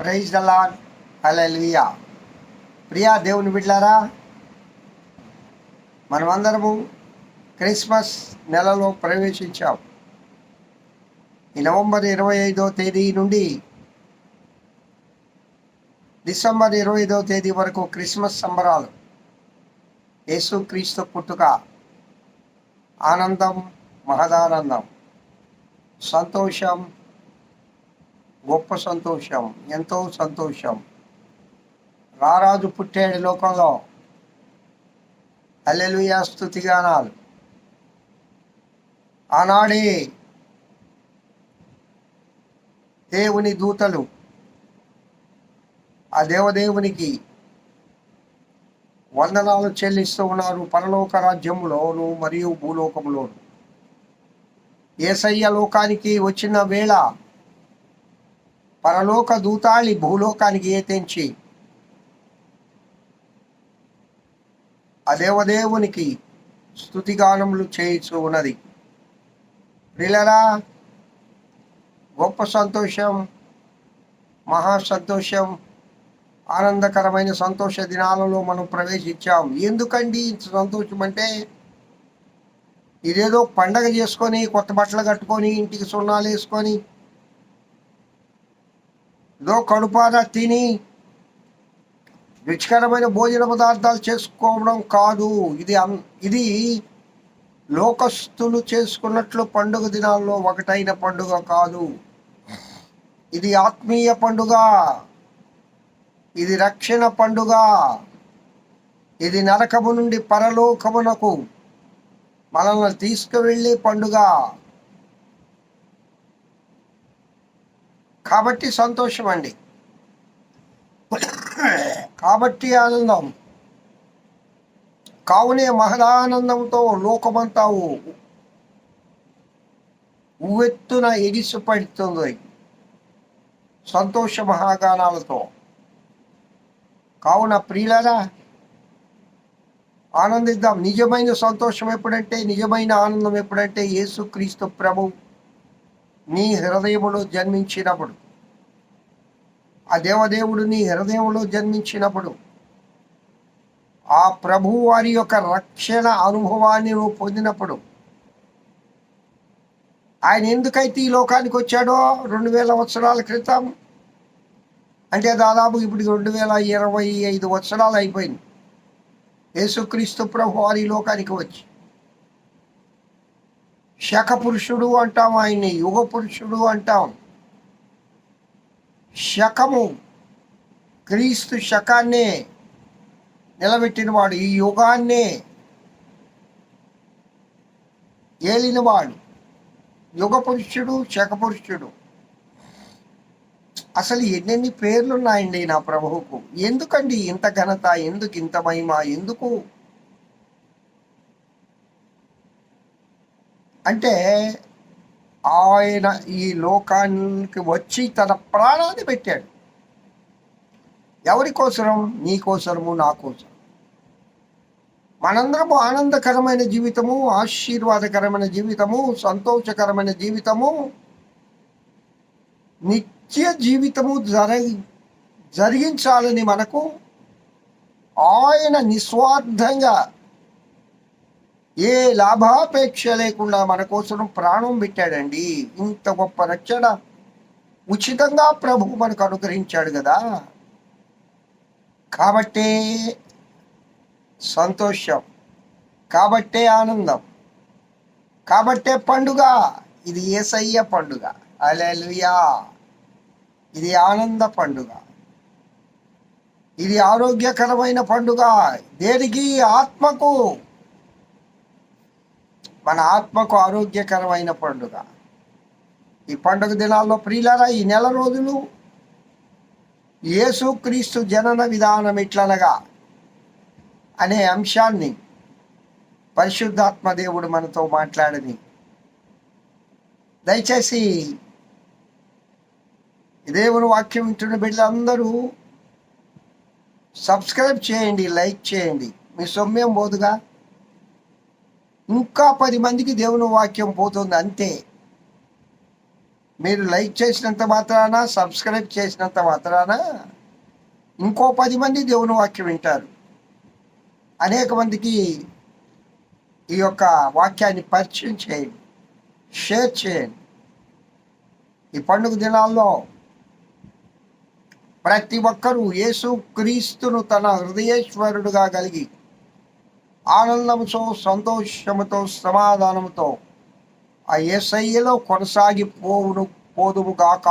Praise the lord hallelujah. Priya దేవుని బిడ్డారా మనమందరము క్రిస్మస్ నెలలో ప్రవేశించాం. ఈ నవంబర్ ఇరవై ఐదో తేదీ నుండి డిసెంబర్ ఇరవై ఐదో తేదీ వరకు క్రిస్మస్ సంబరాలు. యేసుక్రీస్తు పుట్టుక ఆనందం మహదానందం సంతోషం గొప్ప సంతోషం ఎంతో సంతోషం. రారాజు పుట్టాడు లోకంలో. అల్లెలుయా స్థుతిగానాలు ఆనాడే దేవుని దూతలు ఆ దేవదేవునికి వందనాలు చెల్లిస్తూ ఉన్నారు పరలోక రాజ్యంలోను మరియు భూలోకంలోను ఏసయ్య లోకానికి వచ్చిన వేళ పరలోక దూతాళి భూలోకానికి ఏతించి ఆ దేవదేవునికి స్థుతిగానములు చేయిచు ఉన్నది. ప్రిలరా గొప్ప సంతోషం మహా సంతోషం ఆనందకరమైన సంతోష దినాలలో మనం ప్రవేశించాం. ఎందుకండి ఇంత సంతోషం అంటే ఇదేదో పండగ చేసుకొని కొత్త బట్టలు కట్టుకొని ఇంటికి సున్నాలు వేసుకొని ఏదో కడుపార తిని రుచికరమైన భోజన పదార్థాలు చేసుకోవడం కాదు. ఇది అం- ఇది లోకస్తులు చేసుకున్నట్లు పండుగ దినాల్లో ఒకటైన పండుగ కాదు. ఇది ఆత్మీయ పండుగ. ఇది రక్షణ పండుగ. ఇది నరకము నుండి పరలోకమునకు మనల్ని తీసుకువెళ్ళే పండుగ. కాబట్టి సంతోషం అండి కాబట్టి ఆనందం. కావునే మహదానందంతో లోకమంతా ఊ- ఉవ్వెత్తున ఎగిసిపడుతుంది. సంతోష మహాగానాలతో. కావున ప్రియులరా ఆనందిద్దాం. నిజమైన సంతోషం ఎప్పుడంటే నిజమైన ఆనందం ఎప్పుడంటే యేసుక్రీస్తు ప్రభు నీ హృదయములో జన్మించినప్పుడు. ఆ దేవదేవుడు నీ హృదయంలో జన్మించినప్పుడు. ఆ ప్రభు వారి యొక్క రక్షణ అనుభవాన్ని నువ్వు పొందినప్పుడు. ఆయన ఎందుకైతే ఈ లోకానికి వచ్చాడో రెండు వేల సంవత్సరాల క్రితం? అంటే దాదాపు ఇప్పుడు రెండు వేల ఇరవై ఐదు సంవత్సరాలు అయిపోయింది. యేసుక్రీస్తు ప్రభు వారి లోకానికి వచ్చి. శక పురుషుడు అంటాం ఆయన్ని యుగ పురుషుడు అంటాం. శకము క్రీస్తు శకాన్నే నిలబెట్టినవాడు ఈ యుగాన్నే ఏలినవాడు యుగ పురుషుడు శక పురుషుడు అసలు ఎన్నెన్ని పేర్లు ఉన్నాయండి నా ప్రభువుకు? ఎందుకండి ఇంత ఘనత ఎందుకు ఇంత మహిమ ఎందుకు అంటే ఆయన ఈ లోకానికి వచ్చి తన ప్రాణాన్ని పెట్టాడు. ఎవరి కోసరం? నీ కోసరము నా కోసం మనందరము ఆనందకరమైన జీవితము ఆశీర్వాదకరమైన జీవితము సంతోషకరమైన జీవితము నిత్య జీవితము జర జరిగించాలని మనకు ఆయన నిస్వార్థంగా ఏ లాభాపేక్ష లేకుండా మన కోసం ప్రాణం పెట్టాడండి. ఇంత గొప్ప రక్షణ ఉచితంగా ప్రభు మనకు అనుగ్రహించాడు కదా. కాబట్టే సంతోషం కాబట్టే ఆనందం కాబట్టే పండుగ. ఇది ఏసయ్య పండుగ. అలెలుయా ఇది ఆనంద పండుగ. ఇది ఆరోగ్యకరమైన పండుగ. దేనికి? ఆత్మకు. మన ఆత్మకు ఆరోగ్యకరమైన పండుగ. ఈ పండుగ దినాల్లో ప్రియులరా ఈ నెల రోజులు యేసుక్రీస్తు జనన విధానం ఇట్లనగా అనే అంశాన్ని పరిశుద్ధాత్మ దేవుడు మనతో మాట్లాడని. దయచేసి దేవుని వాక్యం వింటున్న బిడ్డలందరూ సబ్స్క్రైబ్ చేయండి లైక్ చేయండి. మీ సొమ్యం పోదుగా? ఇంకా పది మందికి దేవుని వాక్యం పోతుంది అంతే. మీరు లైక్ చేసినంత మాత్రాన సబ్స్క్రైబ్ చేసినంత మాత్రాన ఇంకో పది మంది దేవుని వాక్యం వింటారు. అనేక మందికి ఈ యొక్క వాక్యాన్ని పరిచయం చేయండి షేర్ చేయండి. ఈ పండుగ దినాల్లో ప్రతి ఒక్కరూ యేసు క్రీస్తును తన హృదయేశ్వరుడుగా కలిగి ఆనందంతో సంతోషముతో సమాధానముతో ఆ ఏసయ్యలో కొనసాగిపోవును పోదుముగాక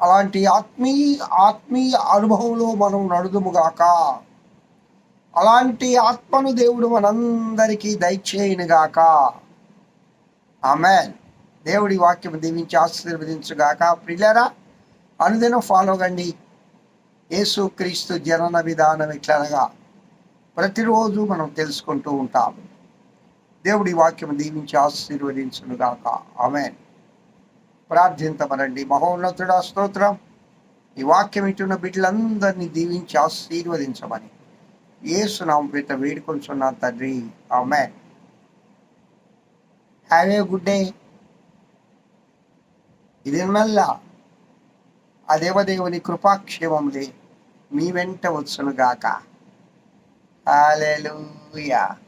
అలాంటి ఆత్మీయ ఆత్మీయ అనుభవంలో మనం నడుదుము గాక. అలాంటి ఆత్మను దేవుడు మనందరికీ దయచేయునుగాక ఆమెన్. దేవుడి వాక్యం దీవించి ఆశీర్వదించుగాక ప్రిల్లరా అనుదినం ఫాలో కండి. యేసు క్రీస్తు జనన విధానం ఇట్లనగా. ప్రతిరోజు మనం తెలుసుకుంటూ ఉంటాం. దేవుడి వాక్యం దీవించి ఆశీర్వదించునుగాక. ఆమె ప్రార్థింతమనండి మహోన్నతుడ స్తోత్రం. ఈ వాక్యం ఇటున్న బిడ్డలందరినీ దీవించి ఆశీర్వదించమని. ఏసునాం పేట వేడుకొంచున్నా తండ్రి. ఆమె హ్యావ్ ఏ గుడ్ డే. ఇది మళ్ళా ఆ దేవదేవుని కృపాక్షేమంలే మీ వెంట వచ్చునుగాక. Hallelujah.